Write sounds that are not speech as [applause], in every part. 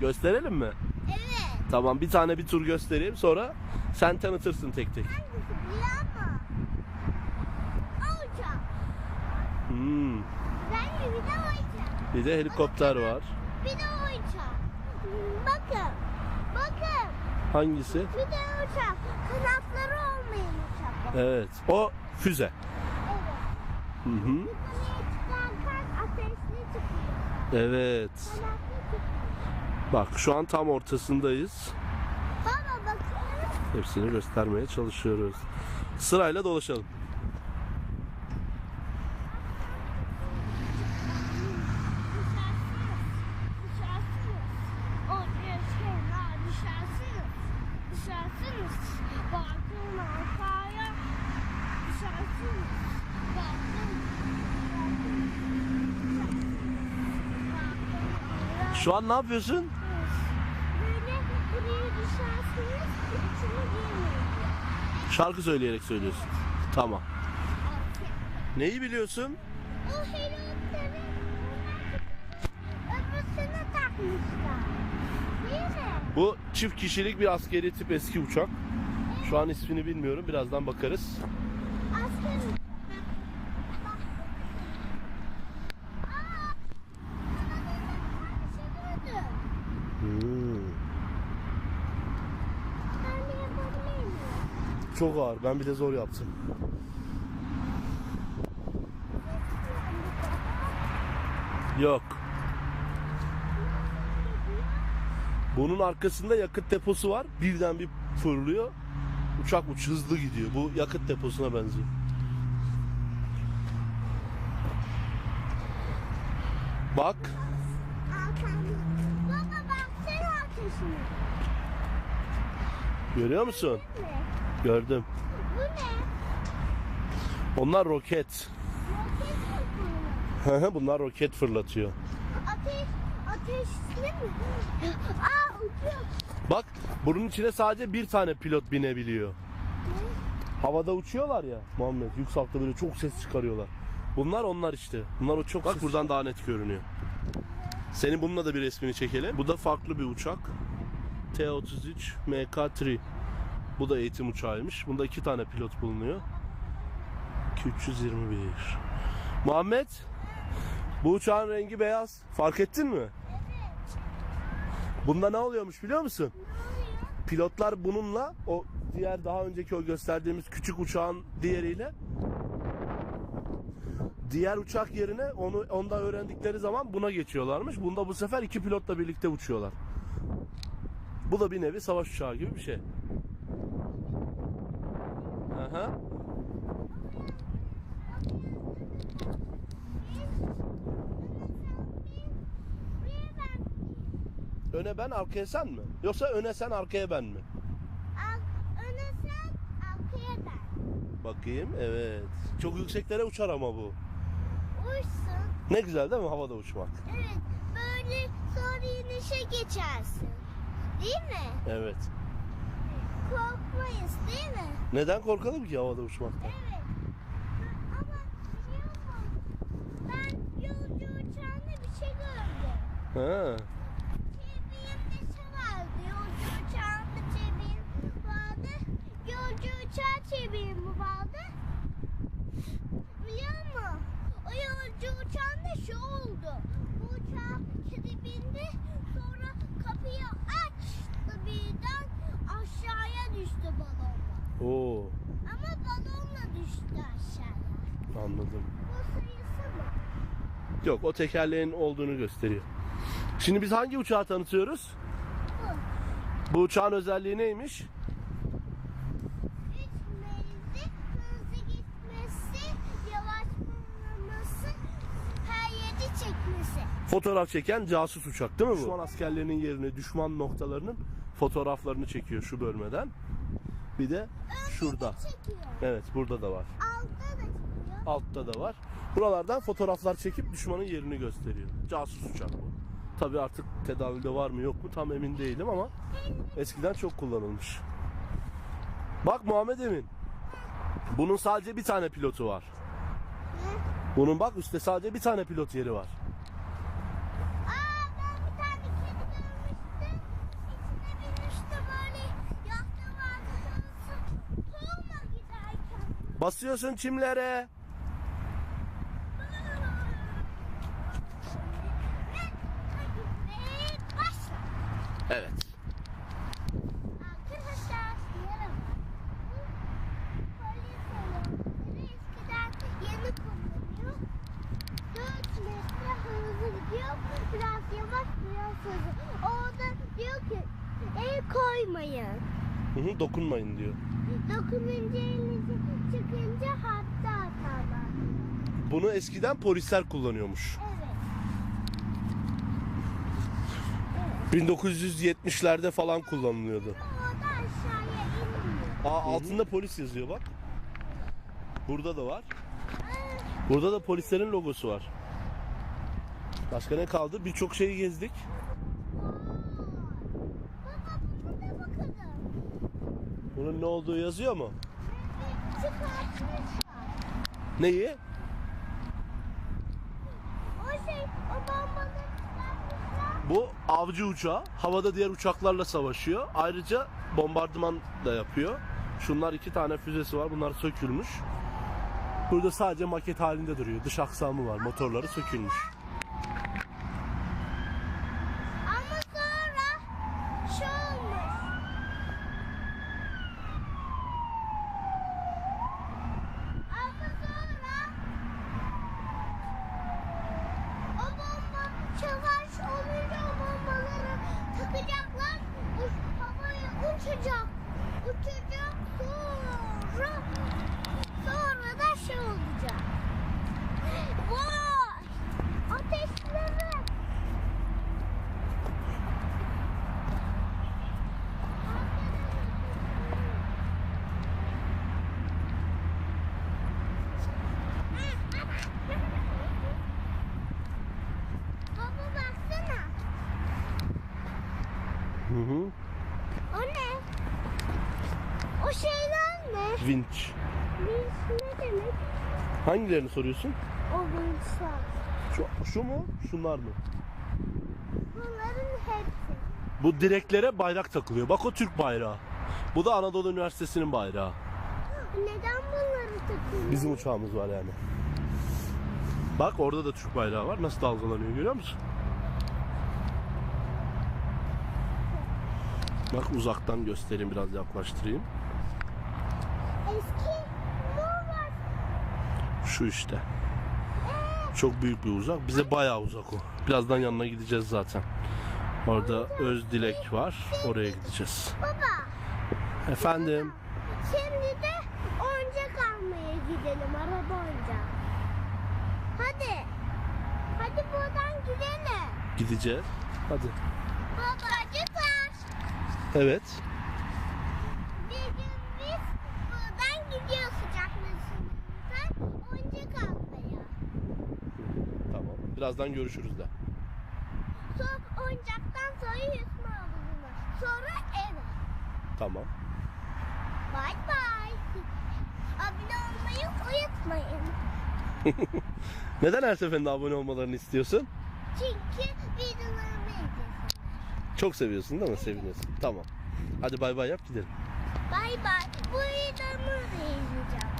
Gösterelim mi? Evet. Tamam bir tane bir tur göstereyim sonra sen tanıtırsın tek tek. Hangisi biliyor musun? O uçak. Hmm. Ben de bir de o uçak. Bir de helikopter var. Bir de o uçak. Hmm, Bakın. Bakın. Hangisi? Bir de uçak. Kanatları olmayan uçak. Evet. O füze. Evet. Hı hı. Yukarıya çıkarken ateşli çıkıyor. Evet. Kanatlı çıkıyor. Bak şu an tam ortasındayız. Baba bakın. Hepsini göstermeye çalışıyoruz. Sırayla dolaşalım. Şu an ne yapıyorsun? Böyle buraya dışarısınız. İçine girmeyin. Şarkı söyleyerek söylüyorsun. Tamam. Neyi biliyorsun? O helikopteri öbürsüne takmışlar. Değil mi? Bu çift kişilik bir askeri tip eski uçak. Şu an ismini bilmiyorum. Birazdan bakarız. Asker uçağı. Aa! Bir şey gördüm. Hmm. Ben de yapabilir miyim? Çok ağır. Ben bile zor yaptım. Yok. Bunun arkasında yakıt deposu var. Birden bir fırlıyor. Uçak uç hızlı gidiyor. Bu yakıt deposuna benziyor. Bak. Baba baksana ateşine. Görüyor musun? Ne? Gördüm. Bu ne? Onlar roket. Roket mi Bunlar roket fırlatıyor. Ateş, ateşli mi? Aa uçuyor. Bak bunun içine sadece bir tane pilot binebiliyor. Havada uçuyorlar ya Muhammed. Yüksekte böyle çok ses çıkarıyorlar. Bunlar onlar işte. Bunlar o çok Bak buradan daha net görünüyor. Senin bununla da bir resmini çekelim. Bu da farklı bir uçak. T-33 MK3. Bu da eğitim uçağıymış. Bunda iki tane pilot bulunuyor. 321. Muhammed bu uçağın rengi beyaz. Fark ettin mi? Bunda ne oluyormuş biliyor musun? Pilotlar bununla o diğer daha önceki o gösterdiğimiz küçük uçağın diğeriyle diğer uçak yerine onu onda öğrendikleri zaman buna geçiyorlarmış. Bunda bu sefer iki pilotla birlikte uçuyorlar. Bu da bir nevi savaş uçağı gibi bir şey. Aha. Öne ben arkaya sen mi? Yoksa öne sen arkaya ben mi? Al, öne sen, arkaya ben. Bakayım evet. Çok yükseklere uçar ama bu. Uçsun. Ne güzel değil mi havada uçmak? Evet, böyle sonra inişe geçersin. Değil mi? Evet. Korkmayız değil mi? Neden korkalım ki havada uçmaktan? Evet. Ama biliyor musun? Ben yolcu uçağında bir şey gördüm. Ha. Çeviğimde şey vardı. Yolcu uçağında çeviğim vardı. Yolcu uçağı çeviğim vardı. Biliyor musun? O yolcu uçağında şu oldu. Bu uçağa kedi bindi. Sonra kapıyı açtı birden aşağıya düştü balonla. Oo, Ama balonla düştü aşağıya. anladım. Bu sayısı mı? Yok o tekerleğin olduğunu gösteriyor. Şimdi biz hangi uçağı tanıtıyoruz? Bu. Bu uçağın özelliği neymiş? Üç menzil, hızlı gitmesi, yavaş bulunması, her yeri çekmesi. Fotoğraf çeken casus uçak değil mi bu? Düşman askerlerinin yerini, düşman noktalarının fotoğraflarını çekiyor şu bölmeden. Bir de şurada. Evet burada da var. Altta da çekiyor. Altta da var. Buralardan fotoğraflar çekip düşmanın yerini gösteriyor. Casus uçak bu. Tabi artık tedavide var mı yok mu tam emin değilim ama eskiden çok kullanılmış. Bak Muhammed Emin. Bunun sadece bir tane pilotu var. Bunun bak üstte sadece bir tane pilot yeri var. Aa ben bir tane kedi görmüştüm. Basıyorsun çimlere. Ve başla. Evet. Arkadaşlar merhaba. Bu polis arabası eskiden yeni kullanıyor. 4 metre hızlı gidiyor. Biraz yavaş biraz hızlı. Orada diyor ki el koymayın. Hı dokunmayın diyor. Dokununca elinizi çıkınca hatta atarlar. Bunu eskiden polisler kullanıyormuş. Evet. 1970'lerde falan kullanılıyordu. Orada aşağıya inmiyor. Aa altında polis yazıyor bak. Burada da var. Burada da polislerin logosu var. Başka ne kaldı? Birçok şeyi gezdik. Baba bakalım. Bunun ne olduğu yazıyor mu? Neyi? O şey, o. Bu avcı uçağı. Havada diğer uçaklarla savaşıyor. Ayrıca bombardıman da yapıyor. Şunlar iki tane füzesi var. Bunlar sökülmüş. Burada sadece maket halinde duruyor. Dış aksamı var. Motorları sökülmüş. Ama sonra şu olmuş. Ama sonra o bomba savaş olunca o bombaları takacaklar. Uç, havaya uçacak. Uçacak sonra sonra da şey olacak. Vay! Ateşleri! Baba baksana. Hı hı. O ne? O şeyler ne? Vinç. Vinç ne demek? Hangilerini soruyorsun? O vinçler. Şu, şu mu? Şunlar mı? Bunların hepsi. Bu direklere bayrak takılıyor. Bak o Türk bayrağı. Bu da Anadolu Üniversitesi'nin bayrağı. Neden bunları takıyorsun? Bizim uçağımız var yani. Bak orada da Türk bayrağı var. Nasıl dalgalanıyor görüyor musun? Bak uzaktan göstereyim biraz yaklaştırayım. Eski. Şu işte. Çok büyük bir uzak. Bize bayağı uzak o. Birazdan yanına gideceğiz zaten. Orada öz dilek var. Oraya gideceğiz. Baba Efendim. şimdi de oyuncak almaya gidelim araba oyuncağı. Hadi. Hadi buradan gidelim. Gideceğiz. Hadi. Evet. Bir gün biz buradan gidiyoruz sıcaklaşınca oyuncak almaya. Tamam. Birazdan görüşürüz de. Sonra oyuncaktan sonra yüzme havuzuna. Sonra eve. Tamam. Bay bay. Abone olmayı unutmayın. [laughs] Neden her seferinde abone olmalarını istiyorsun? Çünkü videolarımı izlesin. Çok seviyorsun değil mi? Seviniyorsun. Tamam. Hadi bay bay yap gidelim. Bay bay. Bu idamı izleyeceğim.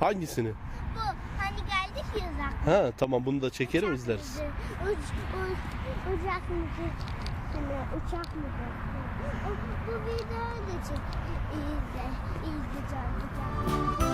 Hangisini? Bu. Hani geldik ya uzak. Ha tamam bunu da çekerim uçak izleriz. Uç, uç, uçak mıydı? Hani uçak mıydı? Bu videoyu da çek. İzle. İzleyeceğim. Uçak.